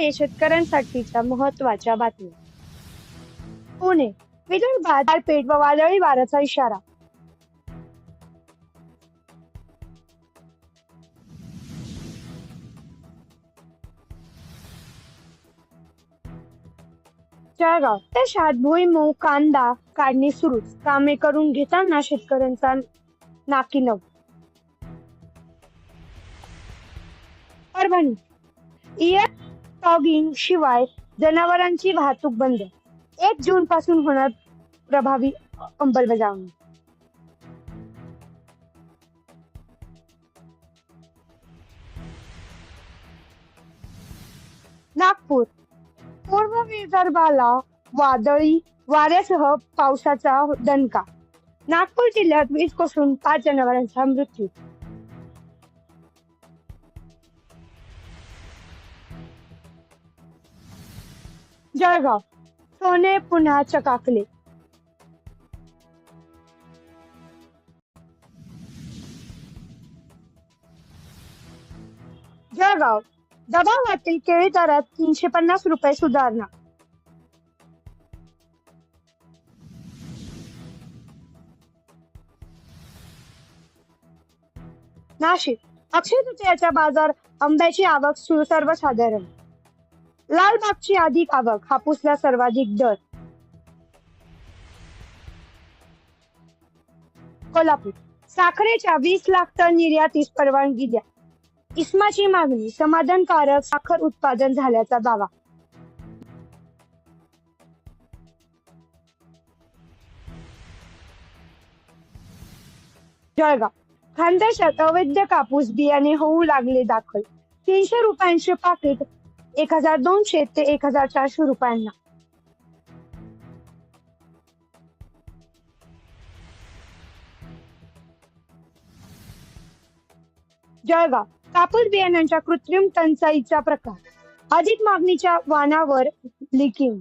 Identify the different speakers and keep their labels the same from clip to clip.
Speaker 1: मे शेतकऱ्यांसाठीच्या महत्त्वाच्या बातम्या. पुणे विदर्भ बाजारपेठ व वादळी वाऱ्याचा इशारा. जळगाव देशात भुईमूग कांदा काढणी सुरूच. कामे करून घेताना शेतकऱ्यांचा नाकीनव परभणी इयत टॉगिंग शिवाय जनावरांची वाहतूक बंद. एक जून पासून होणार प्रभावी अंमलबजावणी. नागपूर. पूर्व विदर्भाला वादळी वाऱ्यासह पावसाचा दणका. नागपूर जिल्ह्यात वीज कोसळून पाच जनावरांचा मृत्यू जळगाव. सोने पुन्हा चकाकले. जळगाव. दबावातील केळी दरात तीनशे पन्नास रुपये सुधारणा. नाशिक. अक्षय तृतीयाच्या बाजार आंब्याची आवक सु- लालबागची अधिक आवक हापूसला सर्वाधिक दर. कोल्हापूर. साखरेच्या वीस लाख टन निर्यातीस परवानगी द्या. इस्माची मागणी समाधानकारक साखर उत्पादन झाल्याचा दावा. जळगाव. खानदेशात अवैध कापूस बियाणे होऊ लागले दाखल. तीनशे रुपयांचे पाकिट एक हजार दोनशे ते एक हजार चारशे रुपयांना. जळगाव कापूस बियाण्यांच्या कृत्रिम टंचाईचा प्रकार. अधिक मागणीच्या वाणावर लिकिंग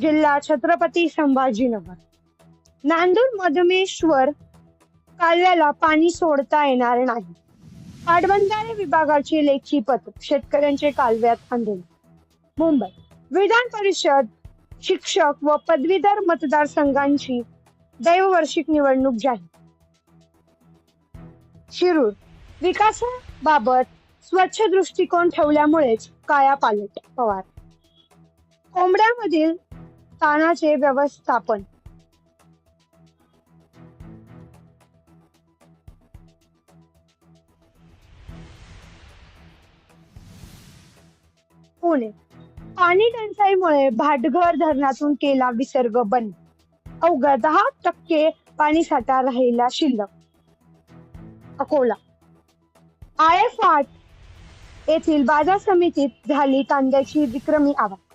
Speaker 1: जिल्हा छत्रपती संभाजीनगर. नांदूर मधमेश्वर कालव्याला पाणी सोडता येणार नाही. पाटबंधारे विभागाची लेखी पत्र शेतकऱ्यांचे कालव्यात आंदोलन. मुंबई विधान परिषद शिक्षक व पदवीधर मतदारसंघांची दैववार्षिक निवडणूक जाहीर. शिरूर विकासाबाबत स्वच्छ दृष्टिकोन ठेवल्यामुळेच काया पालट पवार. कोंबड्यामधील ताणाचे व्यवस्थापन पुणे. पाणी टंचाईमुळे भाटघर धरणातून केला विसर्ग बंद. अवघ्या दहा टक्के पाणी साठा राहिला शिल्लक. अकोला. आय एफ आठ येथील बाजार समितीत झाली कांद्याची विक्रमी आवक.